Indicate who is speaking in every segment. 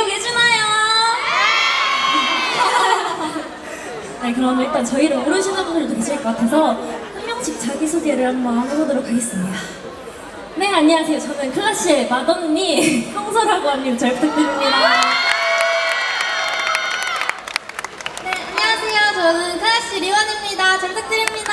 Speaker 1: 기억해주나요? 네, 네 그러면 일단 저희를 모르시는 분들도 계실 것 같아서 한 명씩 자기소개를 한번 해보도록 하겠습니다. 네, 안녕하세요. 저는 클래시의 마더언니 형서라고 합니다. 잘 부탁드립니다.
Speaker 2: 네, 안녕하세요. 저는 클래시 리원입니다. 잘 부탁드립니다.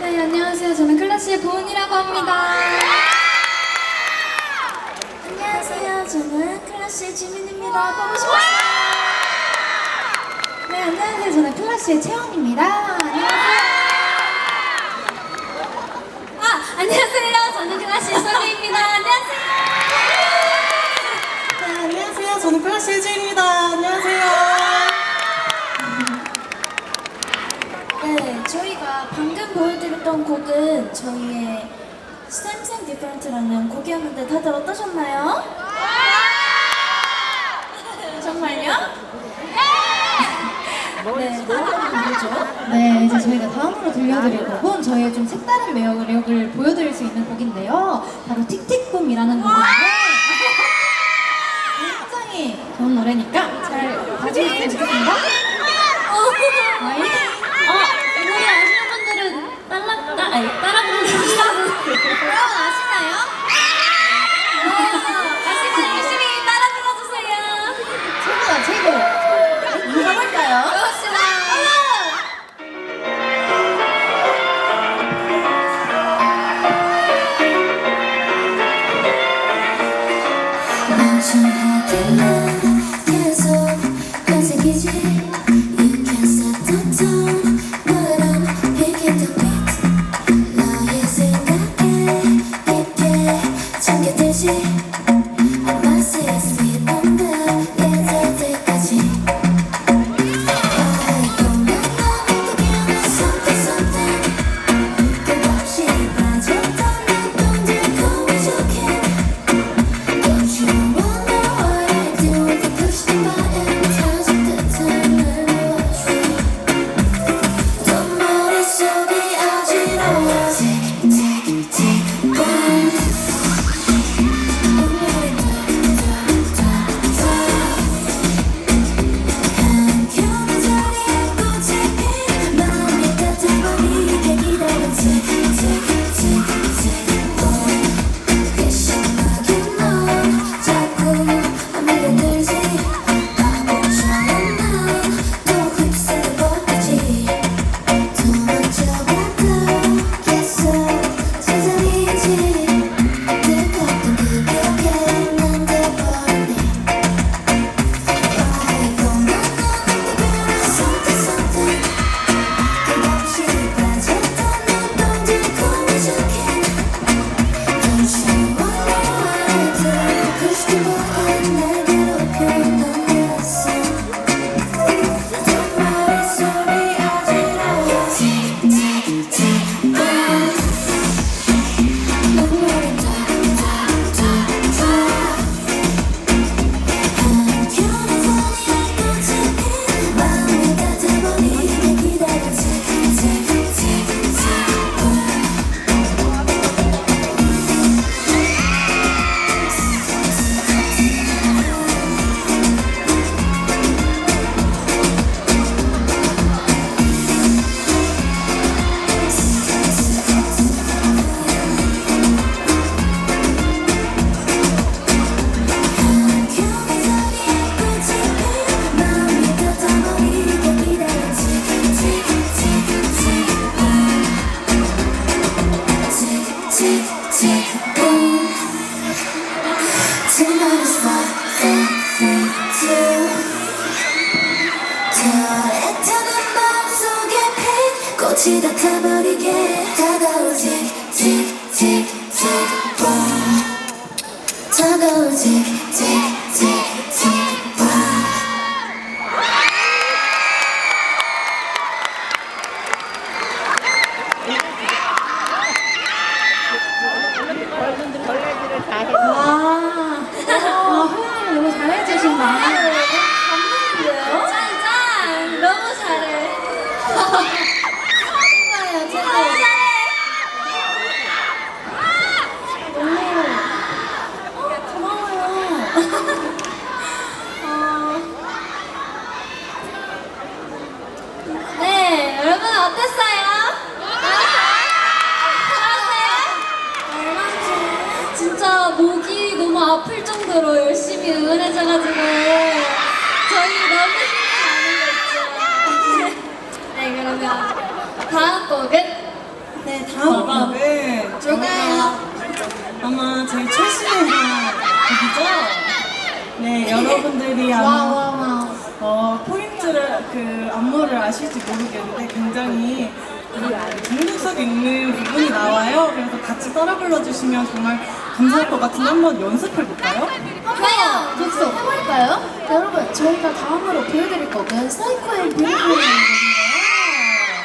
Speaker 2: 네, 안녕하세요. 저는 클래시의 보은이라고 합니다.
Speaker 1: 클래시의 지민입니다. 보고 싶어요.
Speaker 2: 네, 안녕하세요. 저는 클래시의 채원입니다. 안녕하세요. 아, 안녕하세요. 저는 클래시의 소리입니다. 안녕하세요.
Speaker 3: 네, 안녕하세요. 저는 클래시 혜주입니다. 안녕하세요.
Speaker 1: 네, 저희가 방금 보여드렸던 곡은 저희의 Something Different라는 곡이었는데 다들 어떠셨나요? 네.
Speaker 2: 네, 이제 저희가 다음으로 들려드릴 곡은 저희의 좀 색다른 매력을 보여드릴 수 있는 곡인데요. 바로 틱틱붐이라는 곡인데 굉장히 좋은 노래니까 잘 봐주셨으면 좋겠습니다. 와이.
Speaker 1: 어, 이 노래 아시는 분들은 따라, 따, 아니, 따라 부르시라고.
Speaker 2: 여러분
Speaker 4: some happiness. 너무
Speaker 2: 아플
Speaker 5: 정도로 열심히 응원해줘가지고 저희 너무 힘이 나는 거 있죠. 네 그러면 다음 곡은
Speaker 3: 네, 다음 곡은
Speaker 5: 쫄가요.
Speaker 3: 아마 제일 최신의 곡이죠? 네, 여러분들이 아마 와와와 어, 포인트를, 그 안무를 아실지 모르겠는데 굉장히 이 안에 중독성 있는 부분이 나와요. 그래서 같이 따라 불러주시면 정말 감사할 것 같은데 한번 연습해볼까요?
Speaker 5: 좋아요.
Speaker 2: 독서 해볼까요? 여러분 저희가 다음으로 보여드릴 거는 사이코 앤 뷰티풀이라는 곡인데요.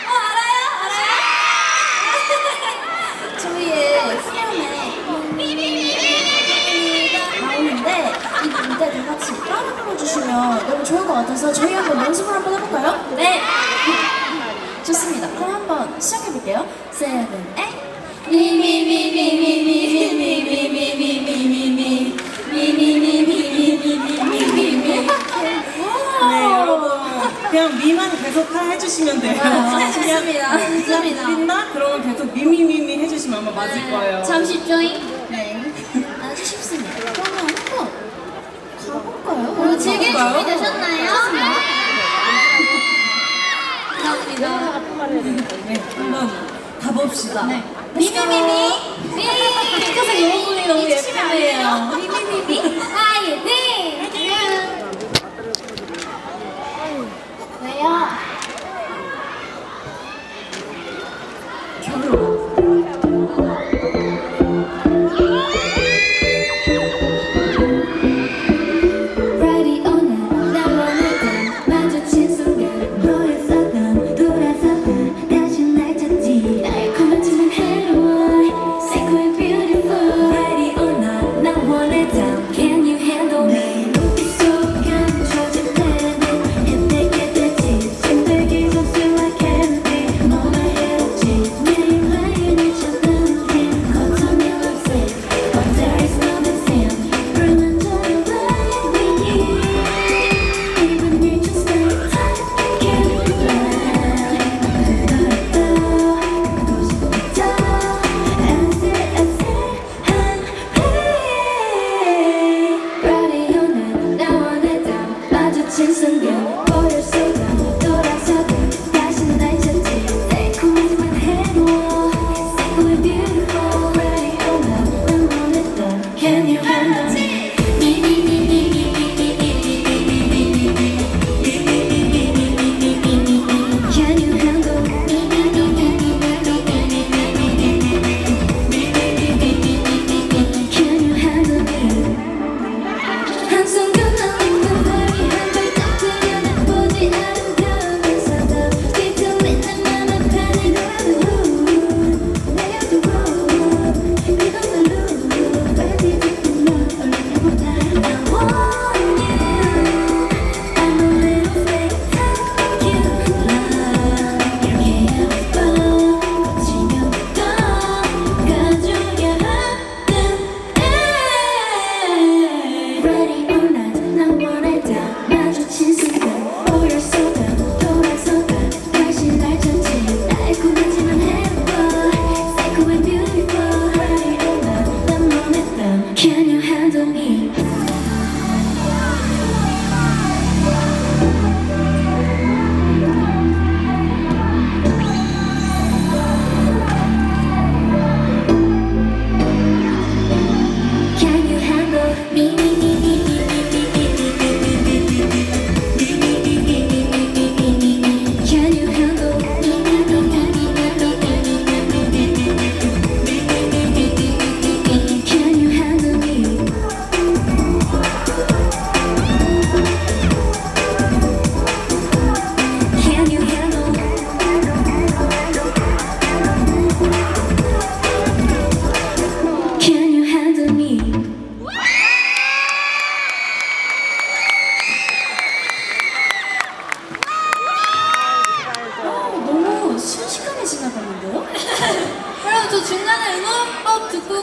Speaker 5: 어, 알아요? 알아요? 저희의 수련회 나오는데 이 무대 다 같이 따라 불러주시면 너무 좋을 것 같아서 저희 한번 연습을 한번 해볼까요? 네. 좋습니다. 그럼 한번 시작해 볼게요. 세븐 에잇 미만 계속 해주시면 돼요. 아,
Speaker 4: 좋습니다. 좋습니다.
Speaker 3: 믿나? 그러면 계속 미미미미 해주시면 아마 맞을 네. 거예요.
Speaker 4: 잠시 조잉.
Speaker 3: 네.
Speaker 4: 아주 쉽습니다. 그러면 한번 가볼까요? 즐길 준비 되셨나요? 좋습니다. 감사합니다.
Speaker 3: 한번 가봅시다.
Speaker 4: 미미미미 미 핑크색 요구리 너무 예쁘네요. 미미미미
Speaker 5: 아이디
Speaker 4: 왜요?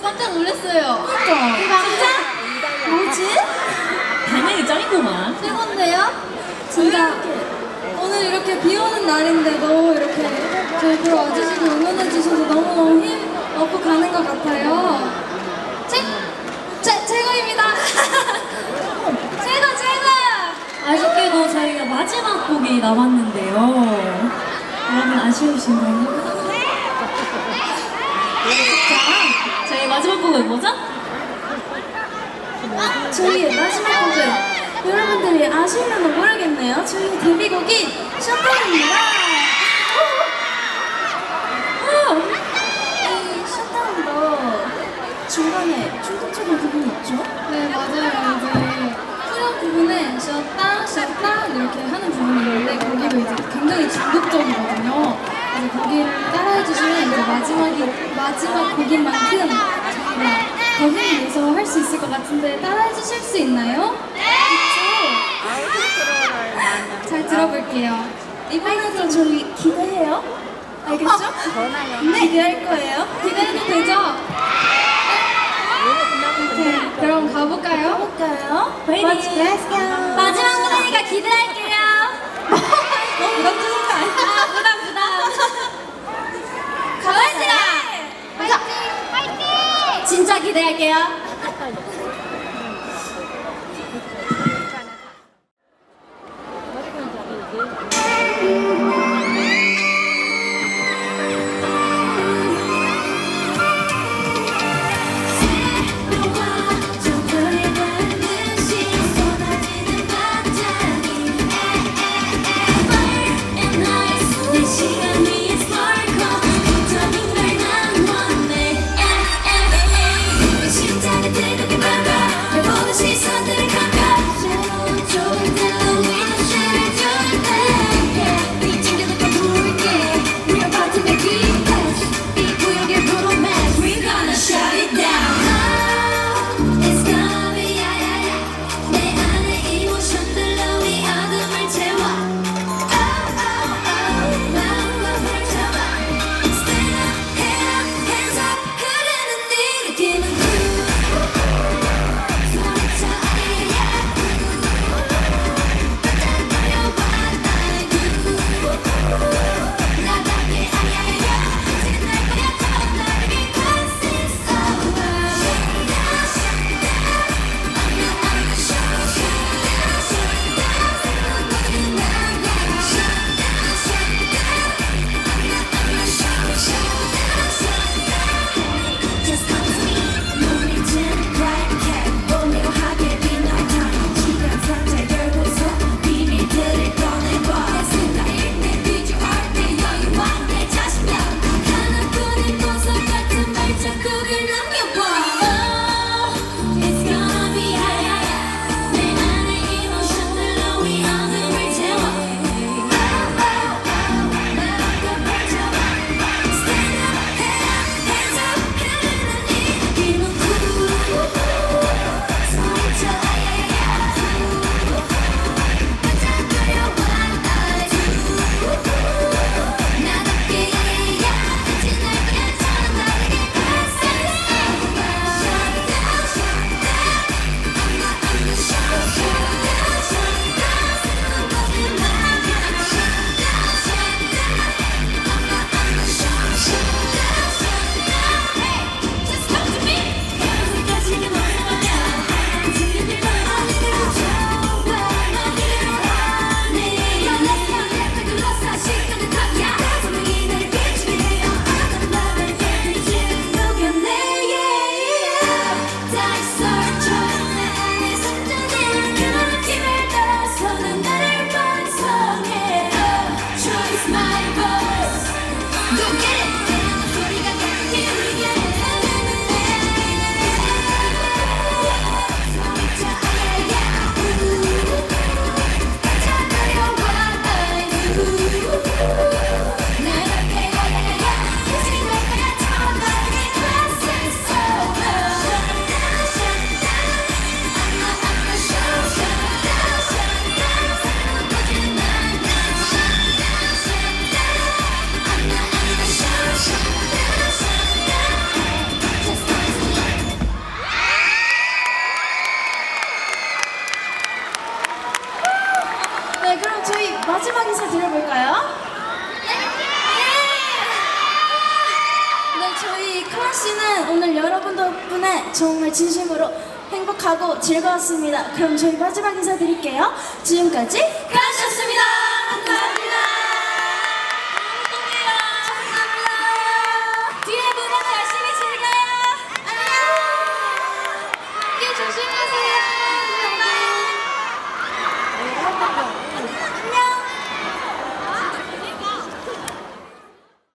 Speaker 6: 깜짝 놀랐어요.
Speaker 4: 그러니까.
Speaker 6: 진짜?
Speaker 4: 뭐지?
Speaker 3: 반응이 짱이구만.
Speaker 6: 최고인데요?
Speaker 4: 진짜
Speaker 6: 오늘 이렇게 비 오는 날인데도 이렇게 저희 보러 와주시고 응원해주셔서 너무너무 힘 얻고 가는 것 같아요. 최, 최, 최고입니다. 최고, 최고!
Speaker 1: 아쉽게도 저희가 마지막 곡이 남았는데요. 여러분 아쉬우신가요? 마지막 곡은 뭐죠?
Speaker 4: 저희의 마지막 곡은 여러분들이 아실려나 모르겠네요. 저희 데뷔곡인 셧다운입니다. 이 셧다운도 중간에 중독적인 부분이 없죠?
Speaker 6: 네, 맞아요. 이제 후렴 부분에 쉬었다, 쉬었다 이렇게 하는 부분이 있는데 거기도 이제 굉장히 중독적이거든요. 그래서 거기를 따라해 주시면 이제 마지막이 마지막 곡인 만큼 힘을 내서 할 수 있을 것 같은데 따라해 주실 수 있나요? 그렇죠? 잘 들어볼게요.
Speaker 4: 이번에도 저희 기대해요. 알겠죠? 네. 기대할 거예요.
Speaker 6: 기대해도 되죠? 네, 그럼 가볼까요?
Speaker 4: 해볼까요?
Speaker 1: 화이팅!
Speaker 4: 마지막 무대니까 기대할게요.
Speaker 6: 너무 부담 주는 거 아니야?
Speaker 4: 아, 부담, 부담. 가만있으라!
Speaker 6: 화이팅!
Speaker 4: 진짜 기대할게요. 마지막 인사 드려볼까요? 네, 저희 클라 씨는 오늘 여러분 덕분에 정말 진심으로
Speaker 5: 행복하고 즐거웠습니다. 그럼 저희 마지막 인사 드릴게요. 지금까지 가셨습니다.